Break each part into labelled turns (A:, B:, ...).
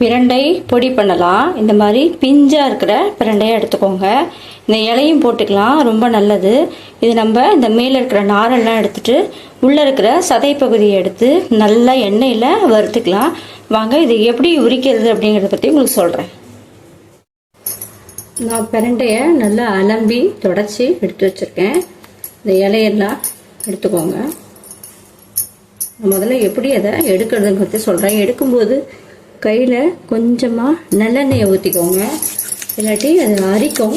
A: பிரண்டை பொடி பண்ணலாம். இந்த மாதிரி பிஞ்சாக இருக்கிற பிரண்டையை எடுத்துக்கோங்க. இந்த இலையும் போட்டுக்கலாம். ரொம்ப நல்லது. இது நம்ம இந்த மேலே இருக்கிற நாரெல்லாம் எடுத்துகிட்டு உள்ளே இருக்கிற சதை பகுதியை எடுத்து நல்லா எண்ணெயில் வறுத்துக்கலாம். வாங்க இது எப்படி உரிக்கிறது அப்படிங்கிறத பற்றி உங்களுக்கு சொல்கிறேன் நான் பிரண்டையை நல்லா அலம்பி தொடச்சி எடுத்து வச்சுருக்கேன். இந்த இலையெல்லாம் எடுத்துக்கோங்க. முதல்ல எப்படி அதை எடுக்கிறதுன்னு பற்றி சொல்கிறேன் எடுக்கும்போது கையில் கொஞ்சமாக நல்லெண்ணெயை ஊற்றிக்கோங்க இல்லாட்டி அது அரிக்கும்.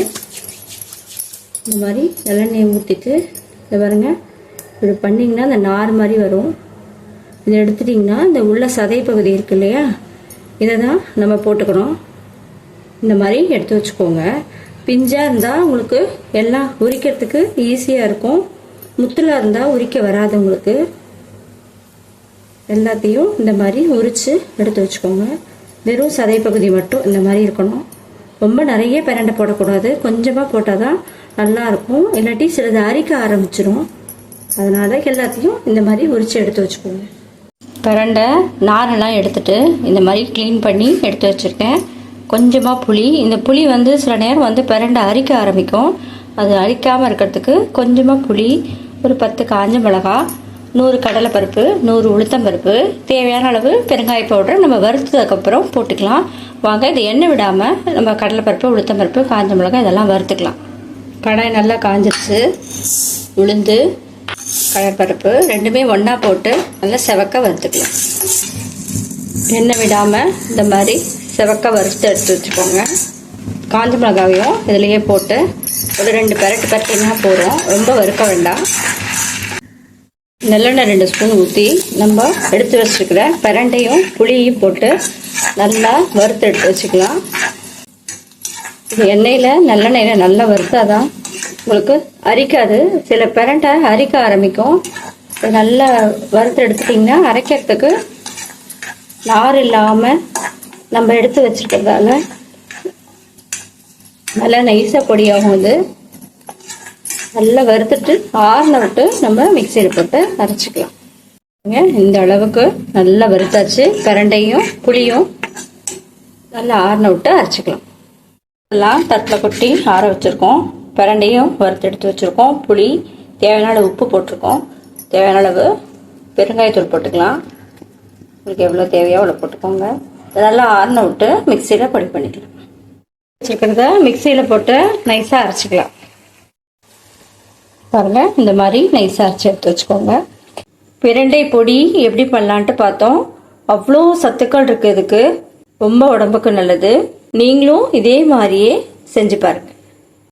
A: இந்த மாதிரி நல்லெண்ணெயை ஊற்றிட்டு இதை பாருங்க இப்படி பண்ணிங்கன்னா அந்த நார் மாதிரி வரும். இதை எடுத்துட்டிங்கன்னா இந்த உள்ள சதை பகுதி இருக்கு இல்லையா? இதை தான் நம்ம போட்டுக்கணும். இந்த மாதிரி எடுத்து வச்சுக்கோங்க. பிஞ்சாக இருந்தால் உங்களுக்கு எல்லாம் உரிக்கிறதுக்கு ஈஸியாக இருக்கும். முத்தலாக இருந்தால் உரிக்க வராது உங்களுக்கு. எல்லாத்தையும் இந்த மாதிரி உரித்து எடுத்து வச்சுக்கோங்க. வெறும் சதை பகுதி மட்டும் இந்த மாதிரி இருக்கணும். ரொம்ப நிறைய பிரண்டை போடக்கூடாது. கொஞ்சமாக போட்டால் தான் நல்லாயிருக்கும் இல்லாட்டி சிலது அரிக்க ஆரம்பிச்சிடும் அதனால் எல்லாத்தையும் இந்த மாதிரி உரித்து எடுத்து வச்சுக்கோங்க. பிரண்டை நாரெல்லாம் எடுத்துட்டு இந்த மாதிரி க்ளீன் பண்ணி எடுத்து வச்சுருக்கேன். கொஞ்சமாக புளி. இந்த புளி வந்து சில நேரம் வந்து பிரண்டை அரிக்க ஆரம்பிக்கும். அது அரிக்காமல் இருக்கிறதுக்கு கொஞ்சமாக புளி ஒரு பத்து காஞ்ச மிளகாய் நூறு கடலைப்பருப்பு நூறு உளுத்தம்பருப்பு தேவையான அளவு பெருங்காய பவுடர் நம்ம வறுத்ததுக்கப்புறம் போட்டுக்கலாம். வாங்க இது எண்ணெய் விடாமல் நம்ம கடலைப்பருப்பு உளுத்தம்பருப்பு காஞ்ச மிளகாய் இதெல்லாம் வறுத்துக்கலாம். கடாய் நல்லா காஞ்சிருச்சு. உளுந்து கடலைப்பருப்பு ரெண்டுமே ஒன்றா போட்டு நல்லா செவக்க வறுத்துக்கலாம். எண்ணெய் விடாமல் இந்த மாதிரி செவக்க வறுத்து எடுத்து வச்சுக்கோங்க. காஞ்ச மிளகாவையும் இதுலேயே போட்டு ஒரு ரெண்டு பெரட்டு பெரட்டினா போகிறோம் ரொம்ப வறுக்க வேண்டாம். நல்லெண்ணெய் ரெண்டு ஸ்பூன் ஊற்றி நம்ம எடுத்து வச்சுருக்கிற பிரண்டையும் புளியையும் போட்டு நல்லா வறுத்து எடுத்து வச்சுக்கலாம். இது எண்ணெயில் நல்லெண்ணெயில் நல்லா வறுத்தாதான் உங்களுக்கு அரிக்காது. சில பிரண்டை அரிக்க ஆரம்பிக்கும். நல்லா வறுத்து எடுத்துட்டிங்கன்னா அரைக்கிறதுக்கு நார் இல்லாமல் நம்ம எடுத்து வச்சுருக்கிறதால நல்லா நைஸாக பொடியாகும் இது. நல்லா வறுத்துட்டு ஆறில் விட்டு நம்ம மிக்சியில் போட்டு அரைச்சிக்கலாம். இந்த அளவுக்கு நல்லா வறுத்தாச்சு. பிரண்டையும் புளியும் நல்லா ஆறின விட்டு அரைச்சிக்கலாம். எல்லாம் தட்டில் கொட்டி ஆற வச்சுருக்கோம். பிரண்டையும் வறுத்து எடுத்து வச்சுருக்கோம். புளி தேவையான அளவு உப்பு போட்டிருக்கோம். தேவையான அளவு பெருங்காயத்தூள் போட்டுக்கலாம். உங்களுக்கு எவ்வளோ தேவையோ அவ்வளோ போட்டுக்கோங்க. நல்லா ஆறின விட்டு மிக்சியில் பொடி பண்ணிக்கலாம். வச்சுருக்கிறத மிக்சியில் போட்டு நைஸாக அரைச்சிக்கலாம். பாருங்க இந்த மாதிரி நைஸாக அரைச்சி எடுத்து வச்சுக்கோங்க. பிரண்டை பொடி எப்படி பண்ணலான்ட்டு பார்த்தோம். அவ்வளோ சத்துக்கள் இருக்கு இதுக்கு. ரொம்ப உடம்புக்கு நல்லது. நீங்களும் இதே மாதிரியே செஞ்சு பாருங்க.